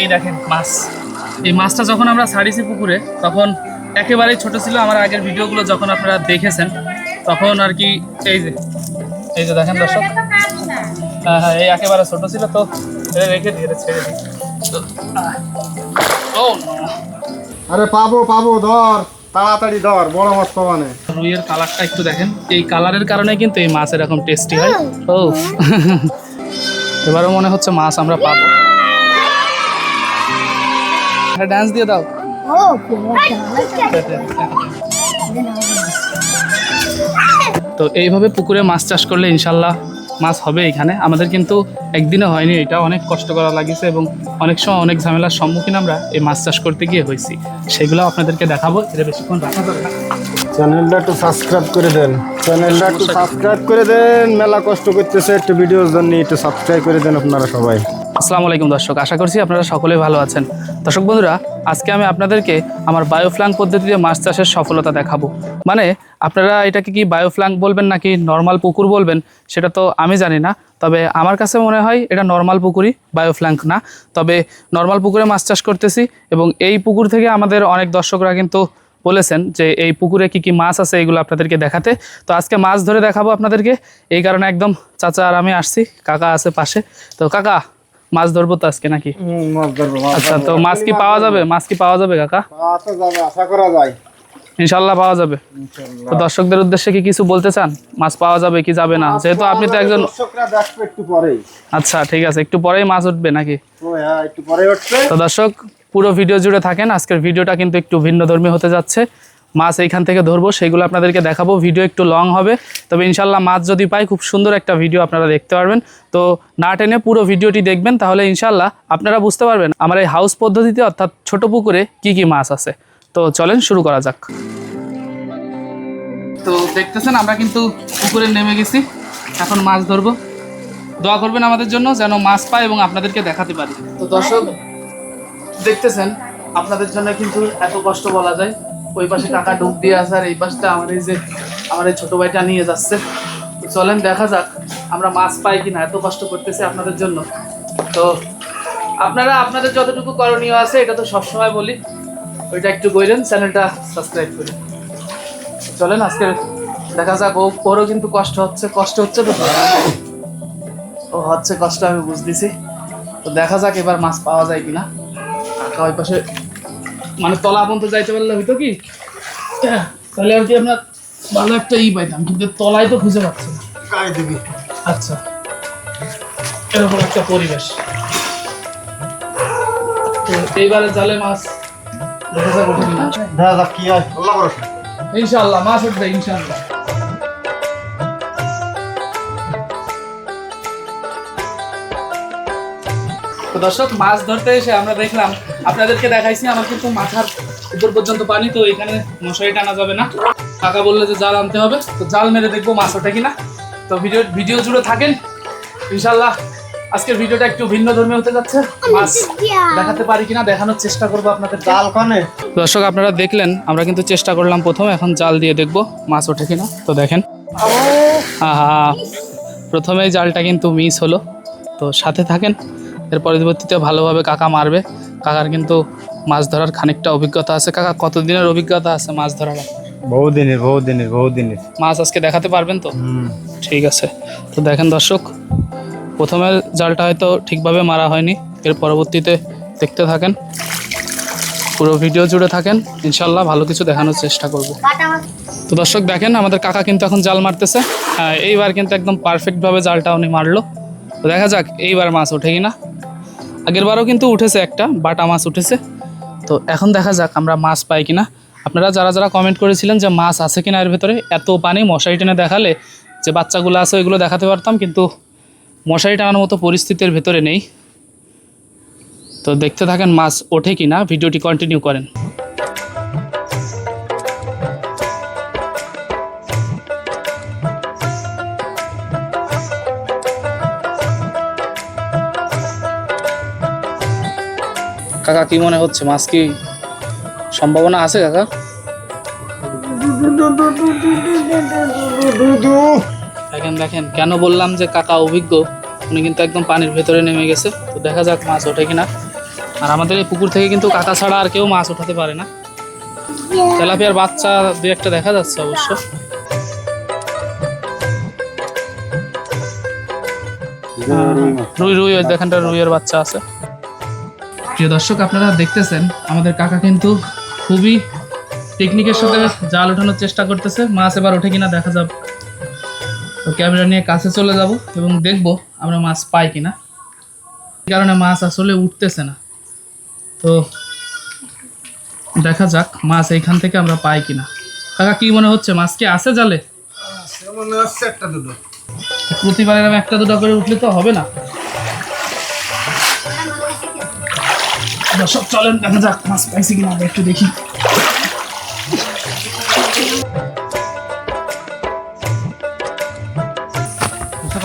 এই দেখেন মাছ। এই মাছটা যখন আমরা ছাড়িয়েছি পুকুরে তখন একেবারেই ছোট ছিল আমার আগের ভিডিওগুলো যখন আপনারা দেখেছেন তখন আর কি এই যে এই যে দেখেন দর্শক। হ্যাঁ হ্যাঁ এই একেবারে ছোট ছিল তো রেখে দিয়ে ছেড়ে দিই। ও আরে পাবো পাবো ধর তাড়াতাড়ি ধর বড় মাছ পাবানে রুইয়ের কালারটা একটু দেখেন। এই কালারের কারণে কিন্তু এই মাছ এরকম টেস্টি হয়। ও এবারও মনে হচ্ছে মাছ আমরা পাবো। ডান্স দিয়ে দাও। তো এইভাবে পুকুরে মাছ চাষ করলে ইনশাল্লাহ মাছ হবে এখানে। আমাদের কিন্তু একদিনে হয়নি, এটা অনেক কষ্ট করা লাগিয়েছে এবং অনেক সময় অনেক ঝামেলার সম্মুখীন আমরা এই মাছ চাষ করতে গিয়ে হয়েছি। সেগুলো আপনাদেরকে দেখাবো এটা বেশিক্ষণ রাখা না। চ্যানেলটা একটু সাবস্ক্রাইব করে দেন। চ্যানেলটা একটু সাবস্ক্রাইব করে দেন, মেলা কষ্ট করতেছে, একটু ভিডিওর জন্য একটু সাবস্ক্রাইব করে দেন আপনারা সবাই। আসসালামু আলাইকুম দর্শক, আশা করছি আপনারা সকলেই ভালো আছেন। দর্শক বন্ধুরা, আজকে আমি আপনাদেরকে আমার বায়োফ্লাং পদ্ধতিতে মাছ চাষের সফলতা দেখাবো। মানে আপনারা এটাকে কি বায়োফ্লাং বলবেন নাকি নর্মাল পুকুর বলবেন, সেটা তো আমি জানি না। তবে আমার কাছে মনে হয় এটা নর্মাল পুকুরই বায়োফ্ল্যাঙ্ক না। তবে নর্মাল পুকুরে মাছ চাষ করতেছি এবং এই পুকুর থেকে আমাদের অনেক দর্শকরা কিন্তু বলেছেন যে এই পুকুরে কি কি মাছ আছে এগুলো আপনাদেরকে দেখাতে। তো আজকে মাছ ধরে দেখাবো আপনাদেরকে। এই কারণে একদম চাচা আর আমি আসছি, কাকা আছে পাশে। তো কাকা মাছ ধরবো তো আজকে নাকি? আচ্ছা তো মাছ কি পাওয়া যাবে? মাছ কি পাওয়া যাবে কাকা? আশা করা যায়। ইনশাল্লাহ পাওয়া যাবে। তো দর্শকদের উদ্দেশ্যে কি কিছু বলতে চান? মাছ পাওয়া যাবে কি যাবে না? যেহেতু আপনি তো একজন আচ্ছা ঠিক আছে একটু পরেই মাছ উঠবে নাকি? হ্যাঁ তো দর্শক পুরো ভিডিও জুড়ে থাকেন। আজকের ভিডিওটা কিন্তু একটু ভিন্ন ধর্মী হতে যাচ্ছে। মাছ এইখান থেকে ধরবো, সেগুলো আপনাদেরকে দেখাবো। ভিডিও একটু লং হবে, তবে ইনশাল্লাহ মাছ যদি পাই, খুব সুন্দর একটা ভিডিও আপনারা দেখতে পারবেন। তো না টেনে পুরো ভিডিওটি দেখবেন, তাহলে ইনশাল্লাহ আপনারা বুঝতে পারবেন আমার এই হাউস পদ্ধতিতে অর্থাৎ ছোট পুকুরে কি কি মাছ আছে। তো চলেন শুরু করা যাক। তো দেখতেছেন, আমরা কিন্তু পুকুরে নেমে গেছি। এখন মাছ ধরবো। দোয়া করবেন আমাদের জন্য যেন মাছ পাই এবং আপনাদেরকে দেখাতে পারি। তো দর্শক, দেখতেছেন, আপনাদের জন্য কিন্তু এত কষ্ট বলা যায়। ওই পাশে টাকা ডুব দিয়ে আছে আর এই পাশটা আমার এই যে আমার এই ছোটো ভাইটা নিয়ে যাচ্ছে। চলেন, দেখা যাক আমরা মাছ পাই কিনা, এত কষ্ট করতেছি আপনাদের জন্য। তো আপনারা, আপনাদের যতটুকু করণীয় আছে, এটা তো সবসময় বলি। ওইটা একটু কইলেন চ্যানেলটা সাবস্ক্রাইব করে চলেন, আজকে দেখা যাক, ও, ওরও কিন্তু কষ্ট হচ্ছে কষ্ট হচ্ছে তো। ও হচ্ছে কষ্ট, আমি বুঝতেছি। তো দেখা যাক এবার মাছ পাওয়া যায় কিনা। কাকা ওই পাশে মানে তলা পর্যন্ত যাইতে পারলে হইতো কি? তাহলে আর কি আপনার ভালো একটা ই পাইতাম কিন্তু তলায় তো খুঁজে পাচ্ছি আচ্ছা। এরকম একটা পরিবেশ। তো এইবারে জালে মাছ দেখা যাক ওঠে কিনা? দেখা যাক কি হয়? আল্লাহ ইনশাল্লাহ মাছ উঠবে ইনশাল্লাহ দর্শক মাছ ধরতে এসে আমরা দেখলাম আপনাদেরকে দেখাইছি আমার কিন্তু মাথার উপর পর্যন্ত পানি তো এখানে মশারি টানা যাবে না। কাকা বললে যে জাল আনতে হবে তো জাল মেরে দেখব মাছ ওঠে কিনা। তো ভিডিও ভিডিও জুড়ে থাকেন ইনশাল্লাহ। আজকের ভিডিওটা একটু ভিন্ন ধর্মী হতে যাচ্ছে। মাছ দেখাতে পারি কিনা দেখানোর চেষ্টা করব আপনাদের জাল কনে? দর্শক আপনারা দেখলেন আমরা কিন্তু চেষ্টা করলাম প্রথম এখন জাল দিয়ে দেখব মাছ ওঠে কিনা। তো দেখেন। আহা প্রথমেই জালটা কিন্তু মিস হলো। তো সাথে থাকেন। এর পরবর্তীতে ভালোভাবে কাকা মারবে। কাকার কিন্তু মাছ ধরার খানিকটা অভিজ্ঞতা আছে। কাকা কতদিনের অভিজ্ঞতা আছে মাছ ধরার? আপনার? বহু দিনের বহু দিনের বহু দিনের মাছ আজকে দেখাতে পারবেন তো? ঠিক আছে। তো দেখেন দর্শক প্রথমে জালটা হয়তো ঠিকভাবে মারা হয়নি। এর পরবর্তীতে দেখতে থাকেন। পুরো ভিডিও জুড়ে থাকেন। ইনশাল্লাহ ভালো কিছু দেখানোর চেষ্টা করব। তো দর্শক দেখেন আমাদের কাকা কিন্তু এখন জাল মারতেছে। হ্যাঁ এইবার কিন্তু একদম পারফেক্টভাবে জালটা উনি মারলো। তো দেখা যাক, এইবার মাছ ওঠে কিনা। আগের বারও কিন্তু উঠেছে একটা, বাটা মাছ উঠেছে। তো এখন দেখা যাক আমরা মাছ পাই কিনা। আপনারা যারা যারা কমেন্ট করেছিলেন যে মাছ আছে কিনা এর ভেতরে, এত পানি মশারি টেনে দেখালে যে বাচ্চাগুলো আছে ওইগুলো দেখাতে পারতাম, কিন্তু মশারি টানার মতো পরিস্থিতির ভেতরে নেই। তো দেখতে থাকেন মাছ ওঠে কিনা, ভিডিওটি কন্টিনিউ করেন। কাকা, কি মনে হচ্ছে? মাছ কি সম্ভাবনা আছে কাকা? দেখেন দেখেন, কেন বললাম যে কাকা অভিজ্ঞ? উনি কিন্তু একদম পানির ভেতরে নেমে গেছে। তো দেখা যাক মাছ ওঠে কিনা। আর আমাদের এই পুকুর থেকে কিন্তু কাকা ছাড়া আর কেউ মাছ উঠাতে পারে না। তেলাপিয়ার বাচ্চা দু একটা দেখা যাচ্ছে অবশ্য। রুই রুই, ওই দেখানটা রুইয়ের বাচ্চা আছে। প্রিয় দর্শক আপনারা দেখতেছেন আমাদের কাকা কিন্তু খুবই টেকনিকের সাথে জাল ওঠানোর চেষ্টা করতেছে। মাছ এবার ওঠে কিনা দেখা যাবে তো ক্যামেরা নিয়ে কাছে চলে যাব এবং দেখব আমরা মাছ পাই কিনা। কারণে মাছ আসলে উঠতেছে না। তো দেখা যাক মাছ এইখান থেকে আমরা পাই কিনা। কাকা কি মনে হচ্ছে? মাছ কি আছে জালে? মনে হচ্ছে একটা দুটো। প্রতিবার একটা দুটো করে উঠলে তো হবে না। দর্শক চলেন দেখা যাক মাছ পাইছি কিনা আমরা একটু দেখি।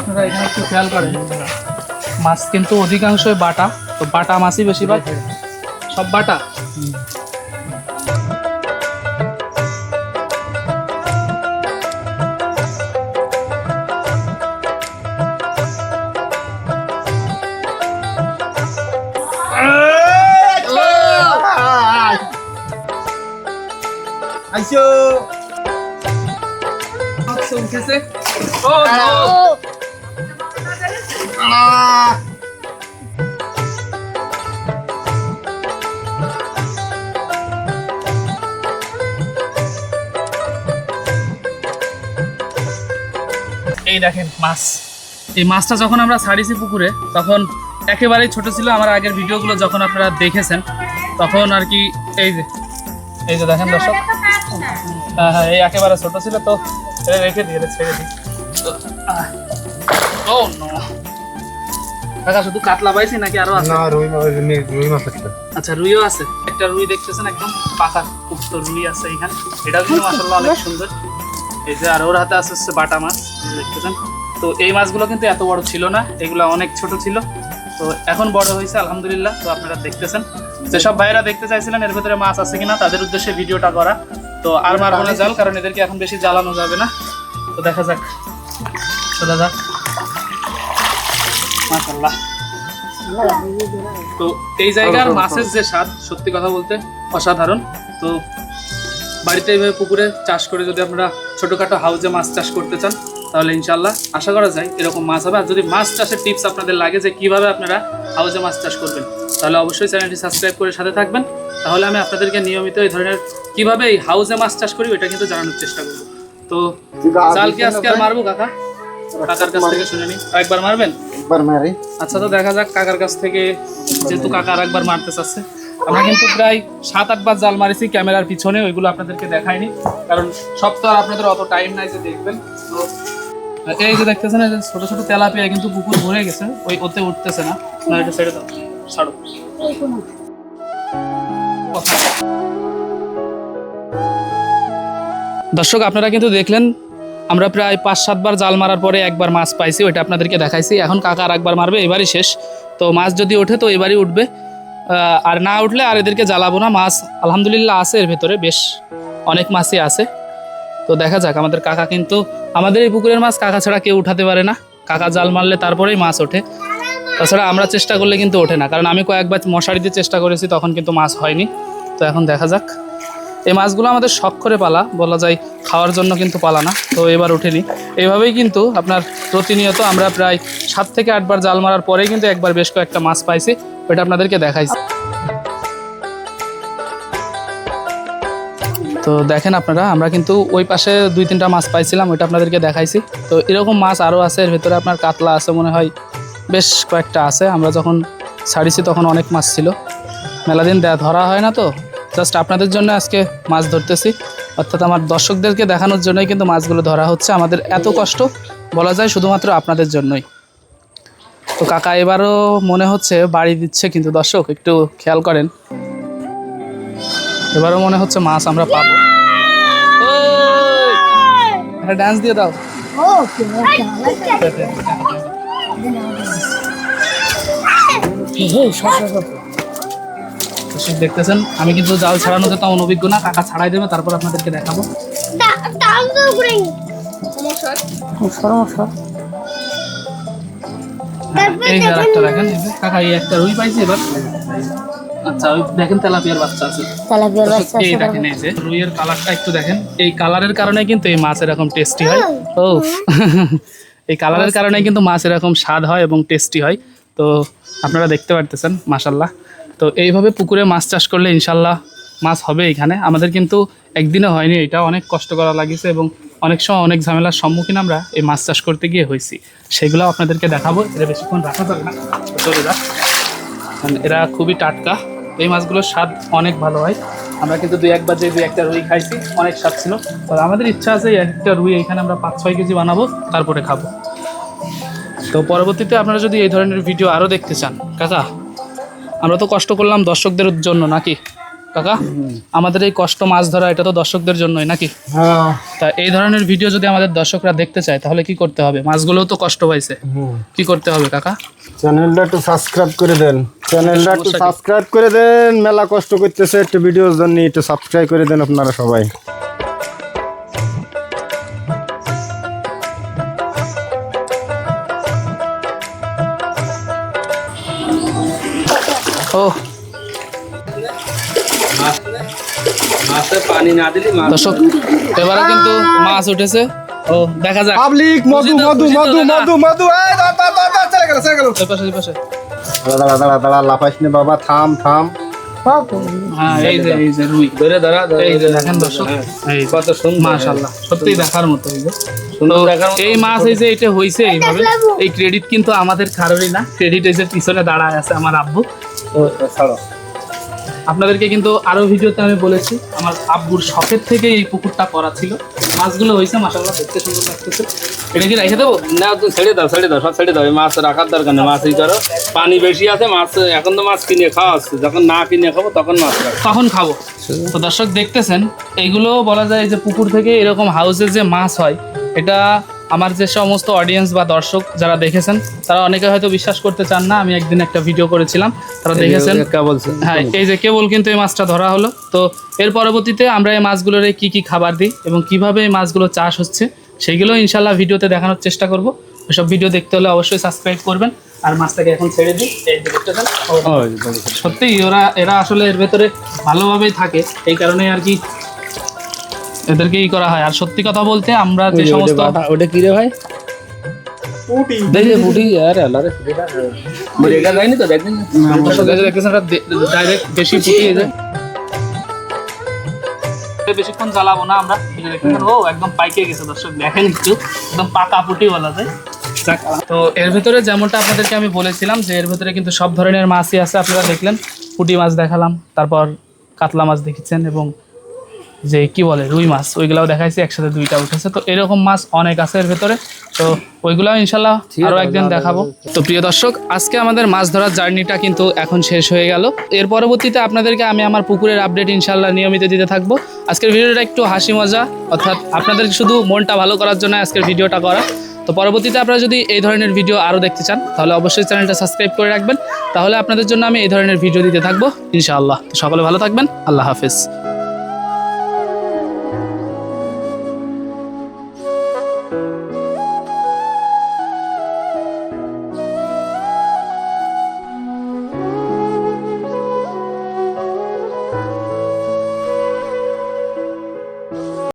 আপনারা এখানে একটু খেয়াল করেন মাছ কিন্তু অধিকাংশই বাটা তো বাটা মাছই বেশিরভাগ। সব বাটা? উঠেছে? ও! এই দেখেন মাছ। এই মাছটা যখন আমরা ছাড়িয়েছি পুকুরে তখন একেবারেই ছোট ছিল আমার আগের ভিডিওগুলো যখন আপনারা দেখেছেন তখন আর কি এই যে এই যে দেখেন দর্শক। হ্যাঁ হ্যাঁ এই একেবারে ছোট ছিল তো এটা রেখে এটা ছেড়ে দিই। Oh no. কাকা শুধু কাতলা পাইছি নাকি আরও আছে? না রুই মাছ রুই মাছ একটা। আচ্ছা রুইও আছে। একটা রুই দেখতেছেন একদম পুক্ত রুই আছে এখানে। এটাও কিন্তু মাসাল্লাহ অনেক সুন্দর। এই যে আর ওর হাতে আছে হচ্ছে বাটা মাছ দেখতেছেন? তো এই মাছগুলো কিন্তু এত বড় ছিল না এগুলো অনেক ছোট ছিল। তো এখন বড় হয়েছে আলহামদুলিল্লাহ। তো আপনারা দেখতেছেন। যেসব ভাইরা দেখতে চাইছিলেন এর ভেতরে মাছ আছে কিনা তাদের উদ্দেশ্যে ভিডিওটা করা। তো আর মারবো জাল, কারণ এদেরকে এখন বেশি জ্বালানো যাবে না। তো দেখা যাক। চলে যাক। মাশাল্লাহ তো এই জায়গার মাছের যে স্বাদ, সত্যি কথা বলতে অসাধারণ। তো বাড়িতে এইভাবে পুকুরে চাষ করে যদি আপনারা ছোটোখাটো হাউজে মাছ চাষ করতে চান, তাহলে ইনশাল্লাহ আশা করা যায় এরকম মাছ হবে। আর যদি মাছ চাষের টিপস আপনাদের লাগে যে কীভাবে আপনারা হাউজে মাছ চাষ করবেন, তাহলে অবশ্যই চ্যানেলটি সাবস্ক্রাইব করে সাথে থাকবেন। তাহলে আমি আপনাদেরকে নিয়মিত এই ধরনের কীভাবে এই হাউজে মাছ চাষ করি এটা কিন্তু জানানোর চেষ্টা করব। তো জাল কি আজকে আর মারবো কাকা? কাকার কাছ থেকে শুনে নিই একবার মারবেন? একবার মারি। আচ্ছা তো দেখা যাক কাকার কাছ থেকে যেহেতু কাকা আর একবার মারতে চাচ্ছে। আমরা কিন্তু প্রায় সাত আটবার জাল মারিছি ক্যামেরার পিছনে ওইগুলো আপনাদেরকে দেখাইনি। কারণ সব তো আর আপনাদের অত টাইম নাই যে দেখবেন। তো এই যে দেখতেছেন এই যে ছোট ছোট তেলাপিয়া কিন্তু পুকুর ভরে গেছে। ওই ওতে উঠতেছে না। না এটা ছেড়ে দাও। ছাড়ো। দর্শক, আপনারা কিন্তু দেখলেন, আমরা প্রায় পাঁচ সাতবার জাল মারার পরে একবার মাছ পাইছি, ওইটা আপনাদেরকে দেখাইছি। এখন কাকা আর একবার মারবে, এবারই শেষ। তো মাছ যদি ওঠে, তো এবারই উঠবে। আর না উঠলে আর এদেরকে জ্বালাবো না। মাছ আলহামদুলিল্লাহ আছে এর ভেতরে, বেশ অনেক মাছই আছে। তো দেখা যাক, আমাদের কাকা কিন্তু, আমাদের এই পুকুরের মাছ কাকা ছাড়া কেউ উঠাতে পারে না। কাকা জাল মারলে তারপরেই মাছ ওঠে। তাছাড়া আমরা চেষ্টা করলে কিন্তু ওঠে না। কারণ আমি কয়েকবার মশারি দিয়ে চেষ্টা করেছি, তখন কিন্তু মাছ হয়নি। তো এখন দেখা যাক। এই মাছগুলো আমাদের শখ করে পালা, বলা যায় খাওয়ার জন্য কিন্তু পালা না। তো এবার ওঠেনি এইভাবেই কিন্তু আপনার প্রতিনিয়ত আমরা প্রায় সাত থেকে আটবার জাল মারার পরেই কিন্তু একবার বেশ কয়েকটা মাছ পাইছি। ওইটা আপনাদেরকে দেখাইছি। তো দেখেন আপনারা, আমরা কিন্তু ওই পাশে দুই তিনটা মাছ পাইছিলাম, ওইটা আপনাদেরকে দেখাইছি। তো এরকম মাছ আরও আছে, এর ভেতরে আপনার কাতলা আছে মনে হয় বেশ কয়েকটা আছে। আমরা যখন ছাড়িছি তখন অনেক মাছ ছিল। মেলা দিন দেয়া ধরা হয় না তো। জাস্ট আপনাদের জন্য আজকে মাছ ধরতেছি। অর্থাৎ আমার দর্শকদেরকে দেখানোর জন্যই কিন্তু মাছগুলো ধরা হচ্ছে। আমাদের এত কষ্ট বলা যায় শুধুমাত্র আপনাদের জন্যই। তো কাকা এবারও মনে হচ্ছে বাড়ি দিচ্ছে কিন্তু দর্শক একটু খেয়াল করেন। এবারও মনে হচ্ছে মাছ আমরা পাবো! একটা ডান্স দিয়ে দাও। দেখতেছেন আমি কিন্তু জাল ছাড়ানোতে তেমন অভিজ্ঞ না কাকা ছাড়াই দেবে তারপর আপনাদেরকে দেখাবো। এই যে একটা দেখেন কাকা এই একটা রুই পাইছি এবার। আচ্ছা ওই দেখেন তেলাপিয়ার বাচ্চা আছে। তেলাপিয়ার বাচ্চা এই দেখেন এই যে রুইয়ের কালারটা একটু দেখেন। এই কালারের কারণে কিন্তু এই মাছ এরকম টেস্টি হয়। ও। এই কালারের কারণে কিন্তু মাছ এরকম স্বাদ হয় এবং টেস্টি হয়। তো আপনারা দেখতে পারতেছেন মাশাল্লাহ তো এইভাবে পুকুরে মাছ চাষ করলে ইনশাল্লাহ মাছ হবে এখানে। আমাদের কিন্তু একদিনে হয়নি, এটা অনেক কষ্ট করা লাগিয়েছে এবং অনেক সময় অনেক ঝামেলার সম্মুখীন আমরা এই মাছ চাষ করতে গিয়ে হয়েছি। সেগুলো আপনাদেরকে দেখাবো, এটা বেশিক্ষণ রাখা যাবে না। চলে যাক। এরা খুবই টাটকা। এই মাছগুলোর স্বাদ অনেক ভালো হয়। আমরা কিন্তু দুই একবার যে দুই একটা রুই খাইছি, অনেক স্বাদ ছিল। তো আমাদের ইচ্ছা আছে একটা রুই এখানে আমরা পাঁচ ছয় কেজি বানাবো, তারপরে খাব। তো পরবর্তীতে আপনারা যদি এই ধরনের ভিডিও আরও দেখতে চান কাকা আমরা তো কষ্ট করলাম দর্শকদের জন্য নাকি? কাকা আমাদের এই কষ্ট মাছ ধরা এটা তো দর্শকদের জন্যই নাকি? হ্যাঁ। তা এই ধরনের ভিডিও যদি আমাদের দর্শকরা দেখতে চায় তাহলে কি করতে হবে? মাছগুলোও তো কষ্ট পাইছে কি করতে হবে কাকা? চ্যানেলটা একটু সাবস্ক্রাইব করে দেন। চ্যানেলটা একটু সাবস্ক্রাইব করে দেন। মেলা কষ্ট করতেছে একটু ভিডিওর জন্য একটু সাবস্ক্রাইব করে দেন আপনারা সবাই। দর্শক এবারে কিন্তু মাছ উঠেছে। ও দেখা যাক। পাবলিক মধু মধু মধু মধু মধু এই দাঁড়া, দাঁড়া, দাঁড়া, দাঁড়া, চলে গেল চলে গেল। ওই পাশে ওই পাশে। দাঁড়া দাঁড়া দাঁড়া লাফাইস নে বাবা থাম থাম। হ্যাঁ এই যে এই যে রুই। ধরে ধরা এই যে দেখেন দর্শক এই কত সুন্দর। মাশাআল্লাহ সত্যি দেখার মতো এই যে। মাছ এই যে এটা হইছে এইভাবে। এই ক্রেডিট কিন্তু আমাদের কারোরই না। ক্রেডিট এই যে পিছনে দাঁড়ায় আছে আমার আব্বু। ছাড়ো। আপনাদেরকে কিন্তু আরও ভিডিওতে আমি বলেছি আমার আব্বুর শখের থেকে এই পুকুরটা করা ছিল। মাছগুলো হয়েছে মাশাআল্লাহ দেখতে সুন্দর লাগতেছে। এটা কি রেখে দেবো? না ছেড়ে দাও ছেড়ে দাও সব ছেড়ে দাও। মাছ রাখার দরকার নেই মাছ ই করো। পানি বেশি আছে মাছ এখন তো মাছ কিনে খাওয়া হচ্ছে। যখন না কিনে খাব তখন মাছ তখন খাব। তো দর্শক দেখতেছেন এইগুলো বলা যায় যে পুকুর থেকে এরকম হাউসে যে মাছ হয় এটা আমার যে সমস্ত অডিয়েন্স বা দর্শক যারা দেখেছেন তারা অনেকে হয়তো বিশ্বাস করতে চান না আমি একদিন একটা ভিডিও করেছিলাম তারা দেখেছেন। হ্যাঁ এই যে কেবল কিন্তু এই মাছটা ধরা হলো। তো এর পরবর্তীতে আমরা এই মাছগুলোর কি কি খাবার দিই এবং কীভাবে এই মাছগুলো চাষ হচ্ছে সেইগুলো ইনশাল্লাহ ভিডিওতে দেখানোর চেষ্টা করব। এসব ভিডিও দেখতে হলে অবশ্যই সাবস্ক্রাইব করবেন। আর মাছটাকে এখন ছেড়ে দিই। এই সত্যি ওরা এরা আসলে এর ভেতরে ভালোভাবেই থাকে। এই কারণে আর কি এদেরকে ই করা হয়। আর সত্যি কথা বলতে আমরা যে সমস্ত ওটা কি রে ভাই? বেশিক্ষণ জ্বালাবো না আমরা। ও একদম পাইকে গেছে দর্শক দেখেন একটু। একদম পাকা পুটি বলা যায় তো এর ভিতরে যেমনটা আপনাদেরকে আমি বলেছিলাম যে এর ভিতরে কিন্তু সব ধরনের মাছই আছে। আপনারা দেখলেন পুঁটি মাছ দেখালাম তারপর কাতলা মাছ দেখেছেন এবং যে কি বলে রুই মাছ ওইগুলাও দেখাইছি একসাথে দুইটা উঠেছে। তো এরকম মাছ অনেক আছে এর ভেতরে। তো ওইগুলাও ইনশাল্লাহ আরও একদিন দেখাবো। তো প্রিয় দর্শক আজকে আমাদের মাছ ধরার জার্নিটা কিন্তু এখন শেষ হয়ে গেল। এর পরবর্তীতে আপনাদেরকে আমি আমার পুকুরের আপডেট ইনশাল্লাহ নিয়মিত দিতে থাকব। আজকের ভিডিওটা একটু হাসি মজা অর্থাৎ আপনাদের শুধু মনটা ভালো করার জন্য আজকের ভিডিওটা করা। তো পরবর্তীতে আপনারা যদি এই ধরনের ভিডিও আরও দেখতে চান তাহলে অবশ্যই চ্যানেলটা সাবস্ক্রাইব করে রাখবেন। তাহলে আপনাদের জন্য আমি এই ধরনের ভিডিও দিতে থাকব ইনশাআল্লাহ। তো সকলে ভালো থাকবেন আল্লাহ হাফেজ।